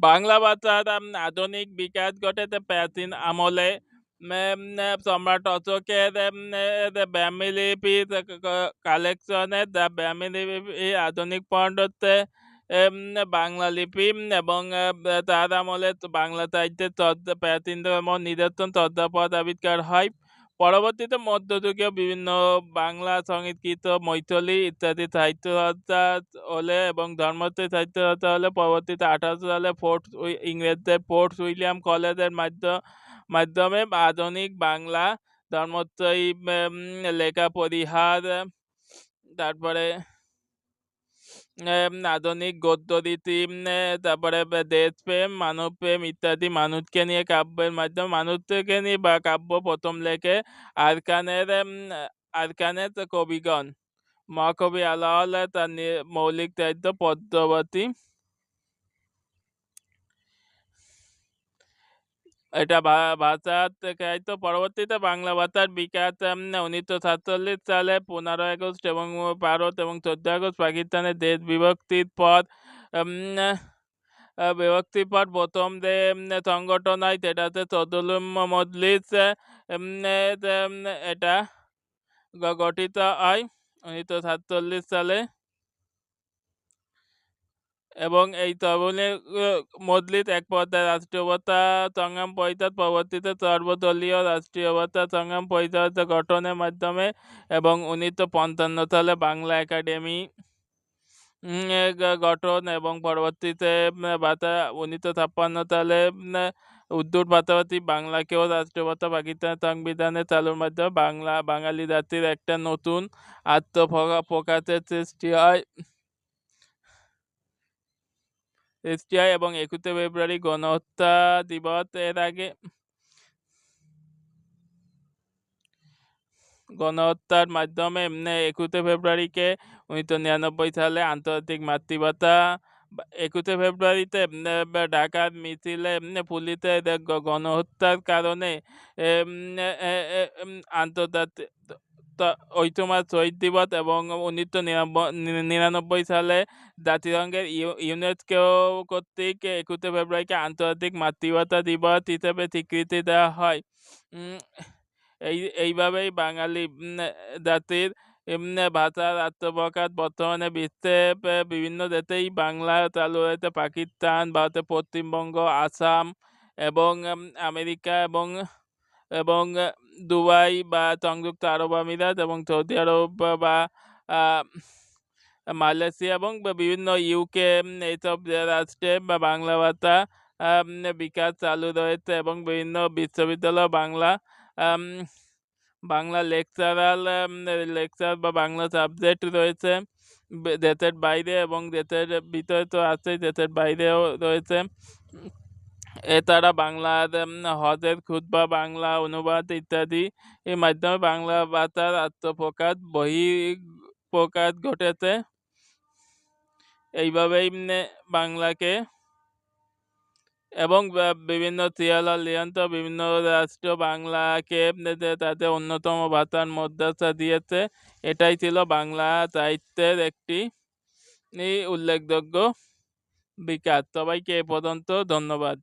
বাংলা ভাষার আধুনিক বিকাশ ঘটেছে প্রাচীন আমলে। সম্রাট অশোকের ব্যামি লিপির কালেকশনে দ্য ব্যামি লিপি আধুনিক উম, বাংলা লিপি এবং তার আমলে বাংলা সাহিত্যের প্রাচীনতম নিদর্শন চর্যাপদ আবিষ্কার হয়। পরবর্তীতে মধ্যযুগীয় বিভিন্ন বাংলা সংস্কৃত, মৈথলি ইত্যাদি সাহিত্য হলে এবং ধর্মত্ব সাহিত্য হলে পরবর্তীতে আঠারোশো সালে ফোর্ট ইংরেজদের ফোর্ট উইলিয়াম কলেজের মাধ্যমে আধুনিক বাংলা ধর্মত্রয়ী লেখা, পরিহার, তারপরে আধুনিক গদ্য রীতি তারপরে দেশপ্রেম মানবপ্রেম ইত্যাদি মানুষকে নিয়ে কাব্যের মাধ্যমে। মানুষকে নিয়ে বা কাব্য প্রথম লেখে আরকানের আরকানের কবিগণ। মহাকবি আলাওয়াল তার মৌলিক দায়িত্ব পদ্মাবতী। এটা ভা- ভাষা থেকে তো পরবর্তীতে বাংলা ভাষার বিকাশ উনিশশো সাতচল্লিশ সালে পনেরো আগস্ট এবং ভারত এবং চোদ্দ আগস্ট পাকিস্তানের দেশ বিভক্তির পর বিভক্তির পর প্রথম যে সংগঠন হয় সেটা হচ্ছে তদুলুম মজলিস এটা গঠিত হয় উনিশশো সাতচল্লিশ সালে। এবং এই তরুণের মজলিস এক পর্যায়ে রাষ্ট্রীয়তা সংগ্রাম পরিষদ পরবর্তীতে সর্বদলীয় রাষ্ট্রীয়তা সংগ্রাম পরিষদ গঠনের মাধ্যমে এবং উনিশশো পঞ্চান্ন সালে বাংলা একাডেমি গঠন এবং পরবর্তীতে ভাষা উনিশশো ছাপ্পান্ন সালে উম, উর্দুর পাশাপাশি বাংলাকেও রাষ্ট্রভাষা পাকিস্তান সংবিধানে চালুর মাধ্যমে বাংলা বাঙালি জাতির একটা নতুন আত্মপ্রকাশের সৃষ্টি হয়। হয় এবং একুশে ফেব্রুয়ারি গণহত্যা দিবস। এর আগে গণহত্যার মাধ্যমে একুশে ফেব্রুয়ারিকে উনিশশো নিরানব্বই সালে আন্তর্জাতিক মাতৃভাষা একুশে ফেব্রুয়ারিতে ঢাকার মিছিলে পুলিশে গণহত্যার কারণে আন্তর্জাতিক সময় শহীদ দিবস এবং উনিশশো নিরানব্বই সালে জাতিসংঘের ইউ- ইউনেস্কো কর্তৃক একুশে ফেব্রুয়ারিকে আন্তর্জাতিক মাতৃভাষা দিবস হিসেবে স্বীকৃতি দেওয়া হয়। এই এইভাবেই বাঙালি জাতির ভাষার আত্মপ্রকাশ বর্তমানে বিশ্বে বিভিন্ন দেশেই বাংলা চালু হয়েছে। পাকিস্তান, ভারতের পশ্চিমবঙ্গ, আসাম এবং আমেরিকা এবং এবং দুবাই বা সংযুক্ত আরব আমিরাত এবং সৌদি আরব বা- মালয়েশিয়া এবং বিভিন্ন ইউকে এইসব রাষ্ট্রে বা বাংলা ভাষা বিকাশ চালু রয়েছে এবং বিভিন্ন বিশ্ববিদ্যালয়, বাংলা বাংলা লেকচারাল লেকচার বা বাংলা সাবজেক্ট রয়েছে দেশের বাইরে এবং দেশের ভিতরে তো আছেই, দেশের বাইরেও রয়েছে। এছাড়া উম, হজের খুতবা বাংলা অনুবাদ ইত্যাদি এর মাধ্যমে বাংলা ভাষার আত্মপ্রকাশ বহি প্রকাশ ঘটেছে। এইভাবেই বাংলাকে এবং বিভিন্ন সিয়ালা লিয়ান্ত বিভিন্ন রাষ্ট্র বাংলাকে তাদের অন্যতম ভাষার মর্যাদা দিয়েছে এটাই ছিল বাংলা সাহিত্যের একটি উল্লেখযোগ্য বিকাশ। সবাইকে এ পর্যন্ত ধন্যবাদ।